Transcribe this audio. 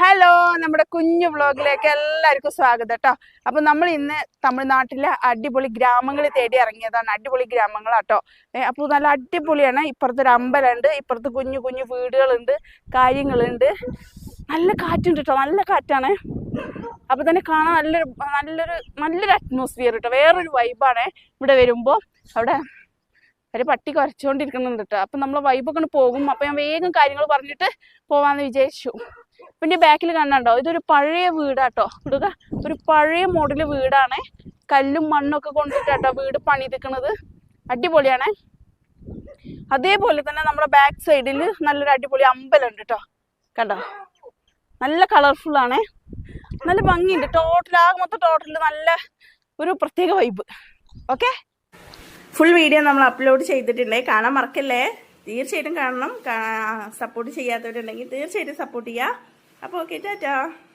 Hello നമ്മുടെ കുഞ്ഞു വ്ളോഗിലേക്ക് എല്ലാവർക്കും സ്വാഗതം കേട്ടോ അപ്പൊ നമ്മൾ ഇന്ന് തമിഴ്നാട്ടിലെ അടിപൊളി ഗ്രാമങ്ങൾ തേടി ഇറങ്ങിയതാണ്. അടിപൊളി ഗ്രാമങ്ങളാട്ടോ അപ്പോൾ നല്ല അടിപൊളിയാണ്. ഇപ്പുറത്ത് ഒരു അമ്പലമുണ്ട് ഇപ്പുറത്ത് കുഞ്ഞു കുഞ്ഞു വീടുകളുണ്ട് കാര്യങ്ങളുണ്ട്. നല്ല കാറ്റുണ്ട് കേട്ടോ നല്ല കാറ്റാണ്. അപ്പൊ തന്നെ കാണാൻ നല്ലൊരു നല്ലൊരു നല്ലൊരു അറ്റ്മോസ്ഫിയർ കേട്ടോ വേറൊരു വൈബാണ് ഇവിടെ വരുമ്പോൾ അവിടെ ഒരു പട്ടി കുറച്ചുകൊണ്ടിരിക്കുന്നുണ്ട് കേട്ടോ അപ്പം നമ്മളെ വൈബൊക്കെ പോകും. അപ്പോൾ ഞാൻ വേഗം കാര്യങ്ങൾ പറഞ്ഞിട്ട് പോവാന്ന് വിചാരിച്ചു. പിന്നെ ബാക്കിൽ കാണാണ്ടോ ഇതൊരു പഴയ വീടാട്ടോ. ഇടുക. ഒരു പഴയ മോഡൽ വീടാണ്. കല്ലും മണ്ണൊക്കെ കൊണ്ടിട്ടാട്ടോ വീട് പണിതിക്കണത് അടിപൊളിയാണ്. അതേപോലെ തന്നെ നമ്മുടെ ബാക്ക് സൈഡിൽ നല്ലൊരു അടിപൊളി അമ്പലം ഉണ്ട് കേട്ടോ കണ്ടോ? നല്ല കളർഫുൾ ആണ്. നല്ല ഭംഗിയുണ്ട്. ടോട്ടൽ ആകെ മൊത്തം ടോട്ടൽ നല്ല ഒരു പ്രത്യേക വൈബ് ഓക്കെ ഫുൾ വീഡിയോ നമ്മൾ അപ്ലോഡ് ചെയ്തിട്ടുണ്ട്. കാണാൻ മറക്കല്ലേ? തീർച്ചയായിട്ടും കാണണം. സപ്പോർട്ട് ചെയ്യാത്തവരുണ്ടെങ്കിൽ തീർച്ചയായിട്ടും സപ്പോർട്ട് ചെയ്യുക അപ്പോൾ ഓക്കെ ടാറ്റാ